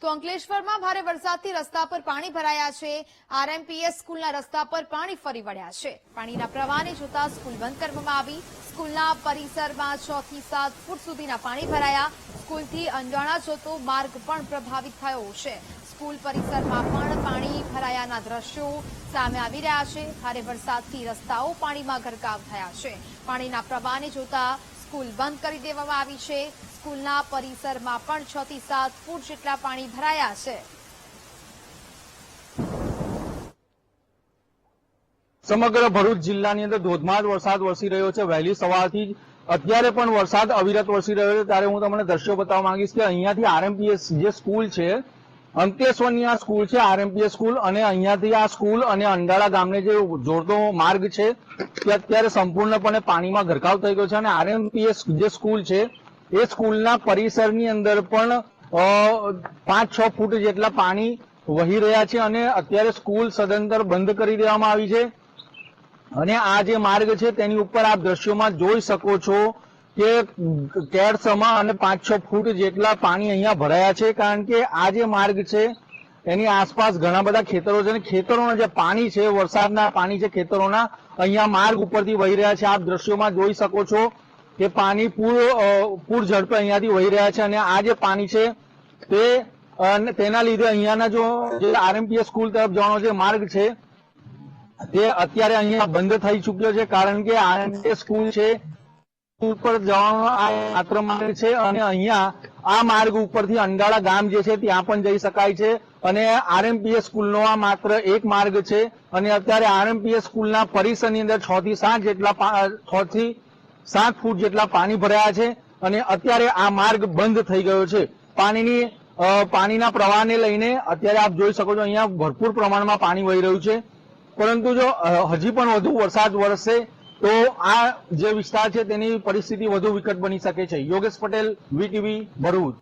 તો અંકલેશ્વરમાં ભારે વરસાદથી રસ્તા પર પાણી ભરાયા છે. આરએમપીએસ સ્કૂલના રસ્તા પર પાણી ફરી વળ્યા છે. પાણીના પ્રવાહને જોતા સ્કૂલ બંધ કરવામાં આવી. સ્કૂલના પરિસરમાં છ થી સાત ફૂટ સુધીના પાણી ભરાયા. સ્કૂલથી અંજાણા જતો માર્ગ પણ પ્રભાવિત થયો છે. સ્કૂલ પરિસરમાં પણ પાણી ભરાયાના દ્રશ્યો સામે આવી રહ્યા છે. ભારે વરસાદથી રસ્તાઓ પાણીમાં ગરકાવ થયા છે. પાણીના પ્રવાહને જોતા સ્કૂલ બંધ કરી દેવામાં આવી છે. સ્કૂલના પરિસરમાં પણ છ થી સાત ફૂટ જેટલા પાણી ભરાયા છે. સમગ્ર ભરૂચ જિલ્લાની અંદર ધોધમાર વરસાદ વરસી રહ્યો છે. વહેલી સવારથી અત્યારે પણ વરસાદ અવિરત વરસી રહ્યો છે. ત્યારે હું તમને દ્રશ્યો બતાવવા માંગીશ કે અહીંયાથી આરએમપીએસ જે સ્કૂલ છે અંકલેશ્વરની આ સ્કૂલ છે આરએમપીએસ સ્કૂલ, અને અહીંયાથી આ સ્કૂલ અને અંડાળા ગામને જે જોડતો માર્ગ છે, તે અત્યારે સંપૂર્ણપણે પાણીમાં ગરકાવ થઈ ગયો છે. અને આરએમપીએસ જે સ્કૂલ છે, એ સ્કૂલના પરિસરની અંદર પણ પાંચ છ ફૂટ જેટલા પાણી વહી રહ્યા છે અને અત્યારે સ્કૂલ સદંતર બંધ કરી દેવામાં આવી છે. અને આ જે માર્ગ છે, તેની ઉપર આપ દ્રશ્યોમાં જોઈ શકો છો કે કેરસમાં અને પાંચ છ ફૂટ જેટલા પાણી અહીંયા ભરાયા છે, કારણ કે આ જે માર્ગ છે, એની આસપાસ ઘણા બધા ખેતરો છે અને ખેતરોના જે પાણી છે, વરસાદના પાણી છે ખેતરોના, અહીંયા માર્ગ ઉપરથી વહી રહ્યા છે. આપ દ્રશ્યોમાં જોઈ શકો છો કે પાણી પૂર પૂર ઝડપે અહીંયાથી વહી રહ્યા છે અને આ જે પાણી છે, તે તેના લીધે અહીંયાના જો, જે આરએમપીએસ સ્કૂલ તરફ જવાનો જે માર્ગ છે, તે અત્યારે અહીંયા બંધ થઈ ચૂક્યો છે, કારણ કે આરએમપીએસ સ્કૂલ છે સ્કૂલ પર જવાનો માત્ર માર્ગ છે અને અહીંયા આ માર્ગ ઉપરથી અંડાળા ગામ જે છે ત્યાં પણ જઈ શકાય છે અને આરએમપીએસ સ્કૂલનો આ માત્ર એક માર્ગ છે અને અત્યારે આરએમપીએસ સ્કૂલના પરિસરની અંદર છ થી સાત જેટલા છ થી સાત ફૂટ જેટલા પાણી ભરાયા છે અને અત્યારે આ માર્ગ બંધ થઈ ગયો છે. પાણીની પાણીના પ્રવાહને લઈને અત્યારે આપ જોઈ શકો છો અહીંયા ભરપૂર પ્રમાણમાં પાણી વહી રહ્યું છે. પરંતુ જો હજી પણ વધુ વરસાદ વરસશે તો આ જે વિસ્તાર છે તેની પરિસ્થિતિ વધુ વિકટ બની શકે છે. યોગેશ પટેલ, વીટીવી, ભરૂચ.